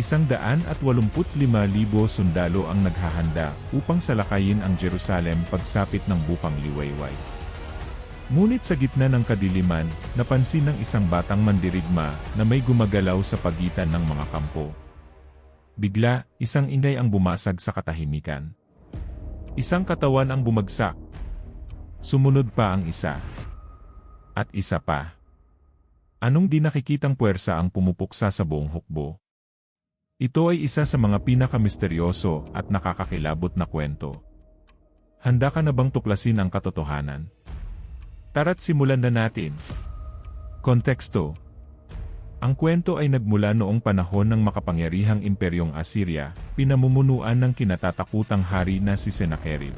Isang daan at walumput lima libo sundalo ang naghahanda upang salakayin ang Jerusalem pagsapit ng bukang liwayway. Ngunit sa gitna ng kadiliman, napansin ng isang batang mandirigma na may gumagalaw sa pagitan ng mga kampo. Bigla, isang inday ang bumasag sa katahimikan. Isang katawan ang bumagsak. Sumunod pa ang isa. At isa pa. Anong di nakikitang puwersa ang pumupuksa sa buong hukbo? Ito ay isa sa mga pinakamisteryoso at nakakakilabot na kwento. Handa ka na bang tuklasin ang katotohanan? Tara't simulan na natin. Konteksto Ang kwento ay nagmula noong panahon ng makapangyarihang imperyong Assyria, pinamumunuan ng kinatatakutang hari na si Sennacherib.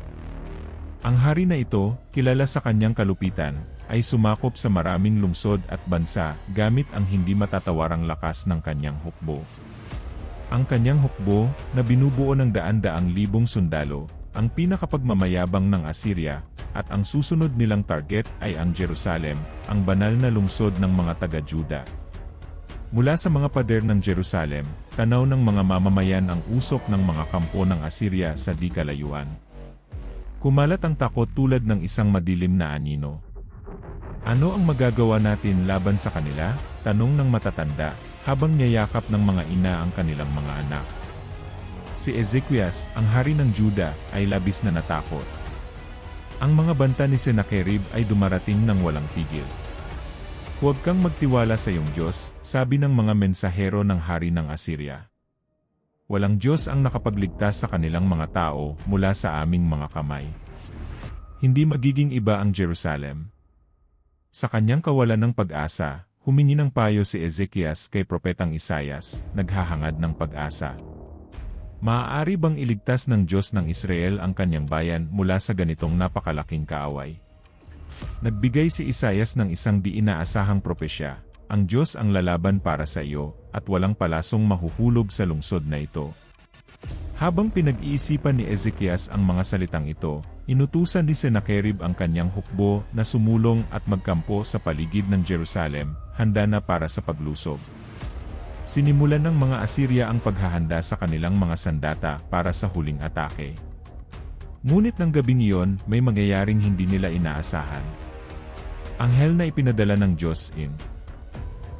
Ang hari na ito, kilala sa kanyang kalupitan, ay sumakop sa maraming lungsod at bansa gamit ang hindi matatawarang lakas ng kanyang hukbo. Ang kanyang hukbo, na binubuo ng daan-daang libong sundalo, ang pinakapagmamayabang ng Assyria, at ang susunod nilang target ay ang Jerusalem, ang banal na lungsod ng mga taga-Juda. Mula sa mga pader ng Jerusalem, tanaw ng mga mamamayan ang usok ng mga kampo ng Assyria sa di kalayuan. Kumalat ang takot tulad ng isang madilim na anino. Ano ang magagawa natin laban sa kanila? Tanong ng matatanda, habang niyayakap ng mga ina ang kanilang mga anak. Si Ezekias, ang hari ng Juda, ay labis na natakot. Ang mga banta ni Sennacherib ay dumarating ng walang tigil. Huwag kang magtiwala sa iyong Diyos, sabi ng mga mensahero ng hari ng Assyria. Walang Diyos ang nakapagligtas sa kanilang mga tao mula sa aming mga kamay. Hindi magiging iba ang Jerusalem. Sa kanyang kawalan ng pag-asa, humingi ng payo si Ezekias kay Propetang Isayas, naghahangad ng pag-asa. Maaari bang iligtas ng Diyos ng Israel ang kanyang bayan mula sa ganitong napakalaking kaaway? Nagbigay si Isayas ng isang di inaasahang propesya, ang Diyos ang lalaban para sa iyo, at walang palasong mahuhulog sa lungsod na ito. Habang pinag-iisipan ni Ezekias ang mga salitang ito, inutusan ni Sennacherib ang kanyang hukbo na sumulong at magkampo sa paligid ng Jerusalem, handa na para sa paglusob. Sinimulan ng mga Assyria ang paghahanda sa kanilang mga sandata para sa huling atake. Ngunit ng gabing iyon, may mangyayaring hindi nila inaasahan. Anghel na ipinadala ng Diyos in.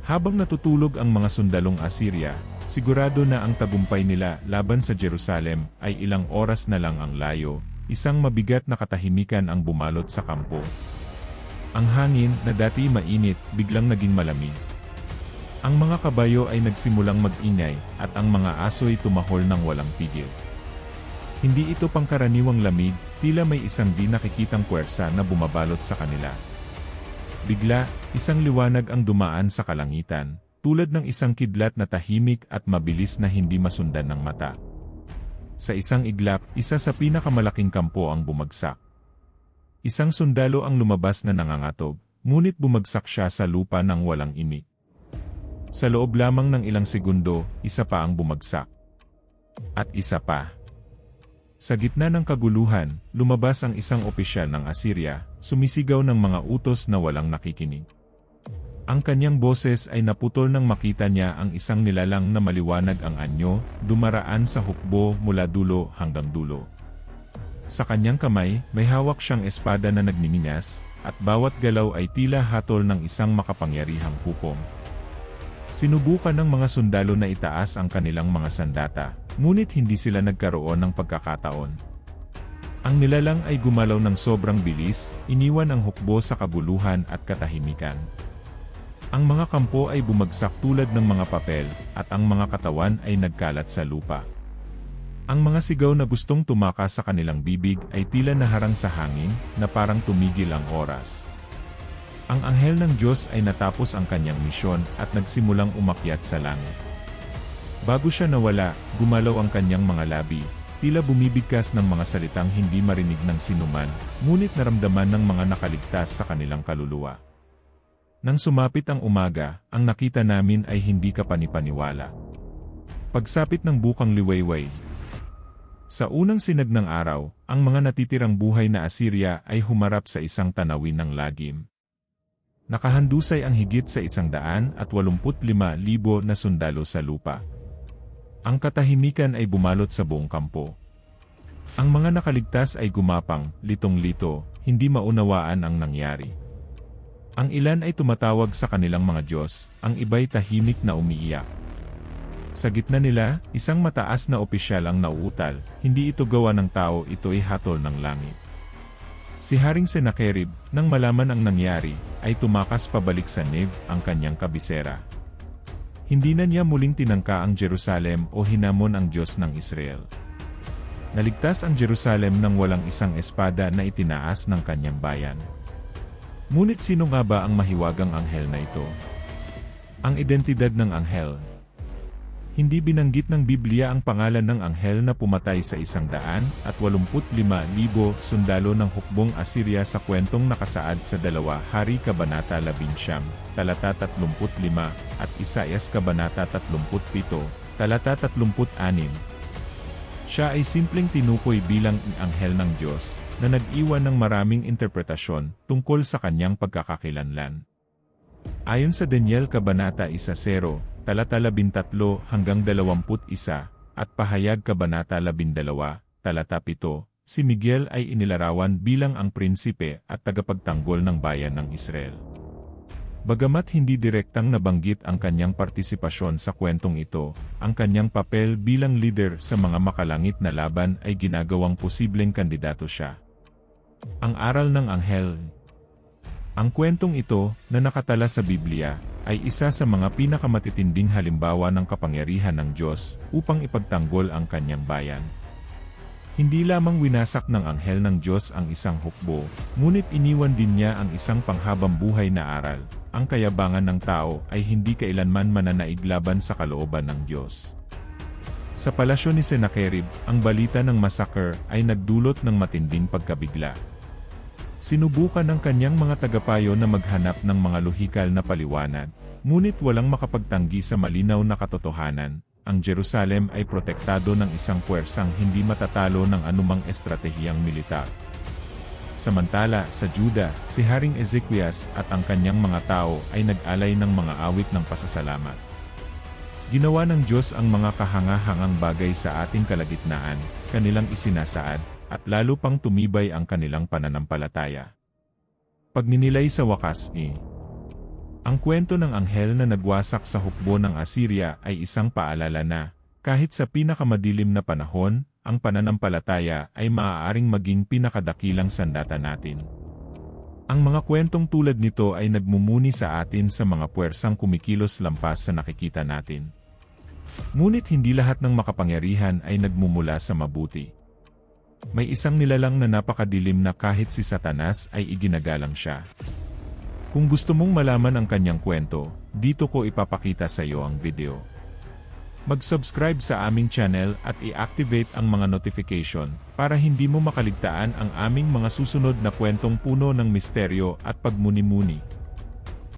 Habang natutulog ang mga sundalong Assyria, sigurado na ang tagumpay nila laban sa Jerusalem ay ilang oras na lang ang layo, isang mabigat na katahimikan ang bumalot sa kampo. Ang hangin na dati mainit biglang naging malamig. Ang mga kabayo ay nagsimulang mag-ingay at ang mga aso'y tumahol ng walang tigil. Hindi ito pangkaraniwang lamig, tila may isang di nakikitang puwersa na bumabalot sa kanila. Bigla, isang liwanag ang dumaan sa kalangitan, tulad ng isang kidlat na tahimik at mabilis na hindi masundan ng mata. Sa isang iglap, isa sa pinakamalaking kampo ang bumagsak. Isang sundalo ang lumabas na nangangatog, ngunit bumagsak siya sa lupa ng walang imik. Sa loob lamang ng ilang segundo, isa pa ang bumagsak. At isa pa. Sa gitna ng kaguluhan, lumabas ang isang opisyal ng Assyria, sumisigaw ng mga utos na walang nakikinig. Ang kanyang boses ay naputol nang makita niya ang isang nilalang na maliwanag ang anyo, dumaraan sa hukbo mula dulo hanggang dulo. Sa kanyang kamay, may hawak siyang espada na nagninginas, at bawat galaw ay tila hatol ng isang makapangyarihang hukong. Sinubukan ng mga sundalo na itaas ang kanilang mga sandata, ngunit hindi sila nagkaroon ng pagkakataon. Ang nilalang ay gumalaw ng sobrang bilis, iniwan ang hukbo sa kabuluhan at katahimikan. Ang mga kampo ay bumagsak tulad ng mga papel, at ang mga katawan ay nagkalat sa lupa. Ang mga sigaw na gustong tumakas sa kanilang bibig ay tila naharang sa hangin, na parang tumigil ang oras. Ang anghel ng Diyos ay natapos ang kanyang misyon at nagsimulang umakyat sa langit. Bago siya nawala, gumalaw ang kanyang mga labi, tila bumibigkas ng mga salitang hindi marinig ng sinuman, ngunit naramdaman ng mga nakaligtas sa kanilang kaluluwa. Nang sumapit ang umaga, ang nakita namin ay hindi ka panipaniwala. Pagsapit ng bukang liwayway, sa unang sinag ng araw, ang mga natitirang buhay na Assyria ay humarap sa isang tanawin ng lagim. Nakahandusay ang higit sa isang daan at walumput lima libo na sundalo sa lupa. Ang katahimikan ay bumalot sa buong kampo. Ang mga nakaligtas ay gumapang, litong-lito, hindi maunawaan ang nangyari. Ang ilan ay tumatawag sa kanilang mga Diyos, ang iba'y tahimik na umiiyak. Sa gitna nila, isang mataas na opisyal ang nauutal, hindi ito gawa ng tao, ito ay hatol ng langit. Si Haring Senakerib, nang malaman ang nangyari, ay tumakas pabalik sa Neb, ang kanyang kabisera. Hindi na niya muling tinangka ang Jerusalem o hinamon ang Diyos ng Israel. Naligtas ang Jerusalem nang walang isang espada na itinaas ng kanyang bayan. Ngunit sino nga ba ang mahiwagang anghel na ito? Ang identidad ng anghel. Hindi binanggit ng Biblia ang pangalan ng anghel na pumatay sa isang daan at 85,000 sundalo ng hukbong Assyria sa kwentong nakasaad sa dalawa Hari Kabanata 11, talata 35 at Isayas Kabanata 37, talata 36. Siya ay simpleng tinukoy bilang anghel ng Diyos na nag-iwan ng maraming interpretasyon tungkol sa kanyang pagkakakilanlan. Ayon sa Daniel Kabanata 1.0, talata 13 hanggang 21 at Pahayag Kabanata 12, talata 7, si Miguel ay inilarawan bilang ang prinsipe at tagapagtanggol ng bayan ng Israel. Bagamat hindi direktang nabanggit ang kanyang partisipasyon sa kwentong ito, ang kanyang papel bilang leader sa mga makalangit na laban ay ginagawang posibleng kandidato siya. Ang aral ng anghel Ang kwentong ito, na nakatala sa Biblia, ay isa sa mga pinakamatitinding halimbawa ng kapangyarihan ng Diyos upang ipagtanggol ang kanyang bayan. Hindi lamang winasak ng anghel ng Diyos ang isang hukbo, ngunit iniwan din niya ang isang panghabang buhay na aral. Ang kayabangan ng tao ay hindi kailanman mananaig laban sa kalooban ng Diyos. Sa palasyo ni Sennacherib, ang balita ng massacre ay nagdulot ng matinding pagkabigla. Sinubukan ng kanyang mga tagapayo na maghanap ng mga lohikal na paliwanag, ngunit walang makapagtanggi sa malinaw na katotohanan, ang Jerusalem ay protektado ng isang puwersang hindi matatalo ng anumang estratehiyang militar. Samantala, sa Juda, si Haring Ezekias at ang kanyang mga tao ay nag-alay ng mga awit ng pasasalamat. Ginawa ng Diyos ang mga kahangahangang bagay sa ating kalagitnaan, kanilang isinasaad, at lalo pang tumibay ang kanilang pananampalataya. Pagninilay sa wakas eh, ang kwento ng anghel na nagwasak sa hukbo ng Assyria ay isang paalala na, kahit sa pinakamadilim na panahon, ang pananampalataya ay maaaring maging pinakadakilang sandata natin. Ang mga kwentong tulad nito ay nagmumuni sa atin sa mga puwersang kumikilos lampas sa nakikita natin. Ngunit hindi lahat ng makapangyarihan ay nagmumula sa mabuti. May isang nilalang na napakadilim na kahit si Satanas ay iginagalang siya. Kung gusto mong malaman ang kanyang kwento, dito ko ipapakita sa iyo ang video. Mag-subscribe sa aming channel at i-activate ang mga notification para hindi mo makaligtaan ang aming mga susunod na kwentong puno ng misteryo at pagmuni-muni.